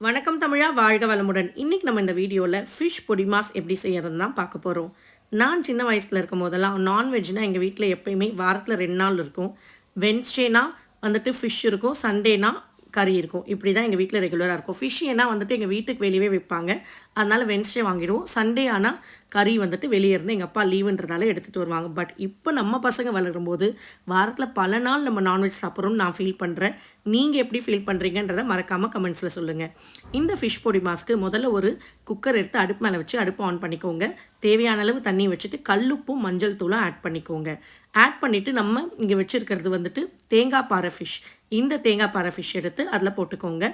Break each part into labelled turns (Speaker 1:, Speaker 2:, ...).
Speaker 1: வணக்கம் தமிழா வாழ்க வளமுடன். இன்னைக்கு நம்ம இந்த வீடியோவில் ஃபிஷ் பொடிமாஸ் எப்படி செய்யறதுன்னு தான் பார்க்க போகிறோம் நான் சின்ன வயசில் இருக்கும் போதெல்லாம் நான்வெஜ்னால் எங்கள் வீட்டில் எப்பயுமே வாரத்தில் ரெண்டு நாள் இருக்கும். வென்ஸ்டேனா வந்துட்டு ஃபிஷ் இருக்கும். சண்டேனா கறி இருக்கும். இப்படி தான் எங்கள் வீட்டில் ரெகுலராக இருக்கும். ஃபிஷ் ஏன்னா வந்துட்டு எங்கள் வீட்டுக்கு வெளியவே வைப்பாங்க. அதனால் வென்ஸ்டே வாங்கிடுவோம். சண்டே ஆனால் கறி வந்துட்டு வெளியே இருந்து எங்கள் அப்பா லீவுன்றதால எடுத்துகிட்டு வருவாங்க. பட் இப்போ நம்ம பசங்க வளரும்போது வாரத்தில் பல நாள் நம்ம நான்வெஜ் சாப்பிட்றோம்னு நான் ஃபீல் பண்ணுறேன் நீங்கள் எப்படி ஃபீல் பண்ணுறீங்கன்றதை மறக்காமல் கமெண்ட்ஸில் சொல்லுங்கள் இந்த ஃபிஷ் பொடி மாஸ்க்கு முதல்ல ஒரு குக்கர் எடுத்து அடுப்பு மேலே வச்சு அடுப்பு ஆன் பண்ணிக்கோங்க. தேவையான அளவு தண்ணி வச்சுட்டு கல்லுப்பும் மஞ்சள் தூளும் ஆட் பண்ணிக்கோங்க. ஆட் பண்ணிவிட்டு நம்ம இங்கே வச்சுருக்கிறது வந்துட்டு தேங்காய் பாறை ஃபிஷ் இந்த தேங்காய் பாறை ஃபிஷ் எடுத்து அதில் போட்டுக்கோங்க.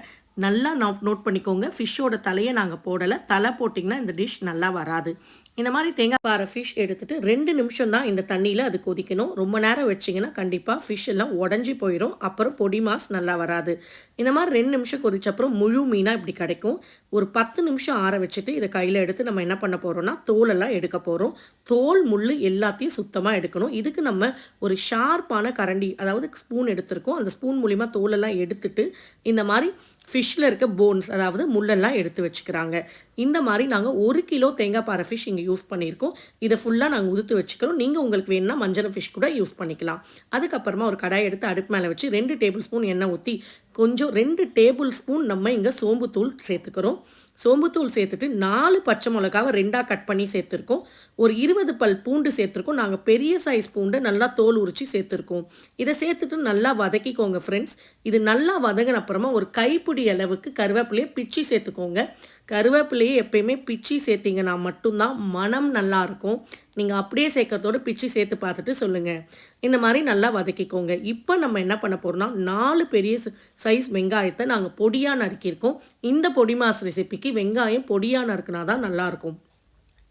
Speaker 1: நல்லா நோட் நோட் பண்ணிக்கோங்க. ஃபிஷ்ஷோட தலையை நாங்கள் போடலை. தலை போட்டிங்கன்னா இந்த டிஷ் நல்லா வராது. இந்த மாதிரி தேங்காய் பாறை ஃபிஷ் எடுத்துகிட்டு ரெண்டு நிமிஷம் தான் இந்த தண்ணியில் அது கொதிக்கணும். ரொம்ப நேரம் வச்சிங்கன்னா கண்டிப்பாக ஃபிஷ் எல்லாம் உடஞ்சி போயிடும் அப்புறம் பொடி மாஸ் நல்லா வராது. இந்த மாதிரி ரெண்டு நிமிஷம் கொதிச்சப்புறம் முழு மீனாக இப்படி கிடைக்கும். ஒரு பத்து நிமிஷம் ஆற வச்சுட்டு இதை கையில் எடுத்து நம்ம என்ன பண்ண போகிறோம்னா தோலெல்லாம் எடுக்க போகிறோம் தோல் முள் எல்லாத்தையும் சுத்தமாக எடுக்கணும். இதுக்கு நம்ம ஒரு ஷார்ப்பான கரண்டி அதாவது ஸ்பூன் எடுத்திருக்கோம். அந்த ஸ்பூன் மூலிமா தோலெல்லாம் எடுத்துட்டு இந்த மாதிரி ஃபிஷ்ஷில் இருக்க போன்ஸ் அதாவது முள்ளெல்லாம் எடுத்து வச்சுக்கிறாங்க. இந்த மாதிரி நாங்கள் ஒரு கிலோ தேங்காய் பாறை ஃபிஷ் இங்கே யூஸ் பண்ணியிருக்கோம். இதை ஃபுல்லாக நாங்கள் உதுத்து வச்சுக்கிறோம். நீங்கள் உங்களுக்கு வேணும்னா மஞ்சள் ஃபிஷ் கூட யூஸ் பண்ணிக்கலாம். அதுக்கப்புறமா ஒரு கடாய் எடுத்து அடுப்பு மேலே வச்சு ரெண்டு டேபிள் ஸ்பூன் எண்ணெய் ஊற்றி கொஞ்சம் ரெண்டு டேபிள் ஸ்பூன் நம்ம இங்கே சோம்புத்தூள் சேர்த்துக்கிறோம். சோம்புத்தூள் சேர்த்துட்டு நாலு பச்சை மிளகாவை ரெண்டாக கட் பண்ணி சேர்த்துருக்கோம். ஒரு இருபது பல் பூண்டு சேர்த்துருக்கோம். நாங்கள் பெரிய சைஸ் பூண்டை நல்லா தோல் உரிச்சு சேர்த்துருக்கோம். இதை சேர்த்துட்டு நல்லா வதக்கிக்கோங்க ஃப்ரெண்ட்ஸ் இது நல்லா வதங்கின அப்புறமா ஒரு கைப்பிடி அளவுக்கு கருவேப்பிலையை பிச்சு சேர்த்துக்கோங்க. கருவேப்பிலையை எப்பயுமே பிச்சி சேர்த்திங்கன்னா மட்டும்தான் மனம் நல்லாயிருக்கும் நீங்கள் அப்படியே சேர்க்கறதோட பிச்சி சேர்த்து பார்த்துட்டு சொல்லுங்கள் இந்த மாதிரி நல்லா வதக்கிக்கோங்க. இப்போ நம்ம என்ன பண்ண போகிறோம்னா நாலு பெரிய சைஸ் வெங்காயத்தை நாங்கள் பொடியாக நறுக்கியிருக்கோம். இந்த பொடி மாஸ் ரெசிபிக்கு வெங்காயம் பொடியாக நறுக்குனா தான் நல்லாயிருக்கும்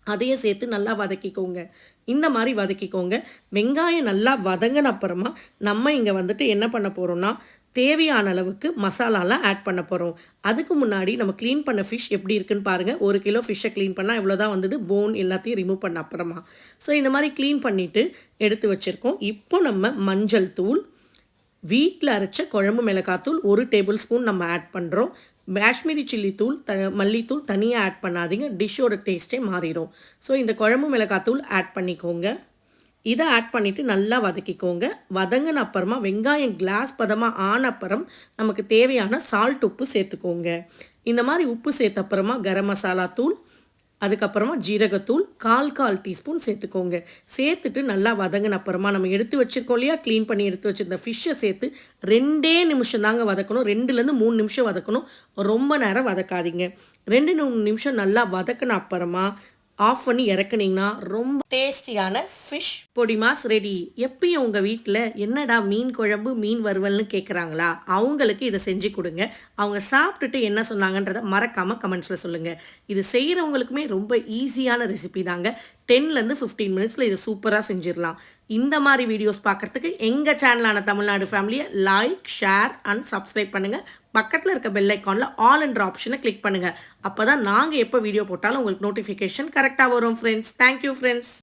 Speaker 1: அதையும் சேர்த்து நல்லா வதக்கிக்கோங்க. இந்த மாதிரி வதக்கிக்கோங்க. வெங்காயம் நல்லா வதங்கின அப்புறமா நம்ம இங்கே வந்துட்டு என்ன பண்ண போகிறோம்னா தேவையான அளவுக்கு மசாலாலாம் ஆட் பண்ண போகிறோம் அதுக்கு முன்னாடி நம்ம க்ளீன் பண்ண ஃபிஷ் எப்படி இருக்குன்னு பாருங்கள் ஒரு கிலோ ஃபிஷ்ஷை க்ளீன் பண்ணால் இவ்வளோ தான் வந்தது. போன் எல்லாத்தையும் ரிமூவ் பண்ண அப்புறமா. ஸோ இந்த மாதிரி க்ளீன் பண்ணிவிட்டு எடுத்து வச்சுருக்கோம். இப்போ நம்ம மஞ்சள் தூள் வீட்டில் அரைச்ச குழம்பு மிளகாத்தூள் ஒரு டேபிள் ஸ்பூன் நம்ம ஆட் பண்ணுறோம் காஷ்மீரி சில்லி தூள் த மல்லித்தூள் தனியாக ஆட் பண்ணாதீங்க. டிஷ்ஷோட டேஸ்ட்டே மாறிடும். ஸோ இந்த குழம்பு மிளகாத்தூள் ஆட் பண்ணிக்கோங்க. இதை ஆட் பண்ணிவிட்டு நல்லா வதக்கிக்கோங்க. வதங்கின அப்புறமா வெங்காயம் கிளாஸ் பதமாக ஆன அப்புறம் நமக்கு தேவையான சால்ட் உப்பு சேர்த்துக்கோங்க. இந்த மாதிரி உப்பு சேர்த்த அப்புறமா கரம் மசாலா தூள் அதுக்கப்புறமா ஜீரகத்தூள் கால் கால் டீஸ்பூன் சேர்த்துக்கோங்க. சேர்த்துட்டு நல்லா வதங்கின அப்புறமா நம்ம எடுத்து வச்சுருக்கோம் இல்லையா? க்ளீன் பண்ணி எடுத்து வச்சுருந்த ஃபிஷ்ஷை சேர்த்து ரெண்டே நிமிஷம் தாங்க வதக்கணும். ரெண்டுலேருந்து மூணு நிமிஷம் வதக்கணும். ரொம்ப நேரம் வதக்காதீங்க. ரெண்டு மூணு நிமிஷம் நல்லா வதக்கின அப்புறமா ஆஃப் பண்ணி இறக்குனீங்கன்னா ரொம்ப டேஸ்டியான ஃபிஷ் பொடிமாஸ் ரெடி எப்பயும் உங்கள் வீட்டில் என்னடா மீன் குழம்பு மீன் வறுவல்னு கேட்குறாங்களா அவங்களுக்கு இதை செஞ்சு கொடுங்க. அவங்க சாப்பிட்டுட்டு என்ன சொன்னாங்கன்றத மறக்காமல் கமெண்ட்ஸில் சொல்லுங்கள் இது செய்கிறவங்களுக்குமே ரொம்ப ஈஸியான ரெசிபி தாங்க. டென்லேருந்து ஃபிஃப்டீன் மினிட்ஸில் இதை சூப்பராக செஞ்சிடலாம். இந்த மாதிரி வீடியோஸ் பார்க்குறதுக்கு எங்கள் சேனலான தமிழ்நாடு ஃபேமிலியை லைக் ஷேர் அண்ட் சப்ஸ்கிரைப் பண்ணுங்கள் பக்கத்தில் இருக்க பெல் ஐக்கானில் ஆல் என்ற ஆப்ஷனை கிளிக் பண்ணுங்கள் அப்போ தான் நாங்கள் எப்போ வீடியோ போட்டாலும் உங்களுக்கு நோட்டிஃபிகேஷன் கரெக்டாக வரும் ஃப்ரெண்ட்ஸ் தேங்க்யூ ஃப்ரெண்ட்ஸ்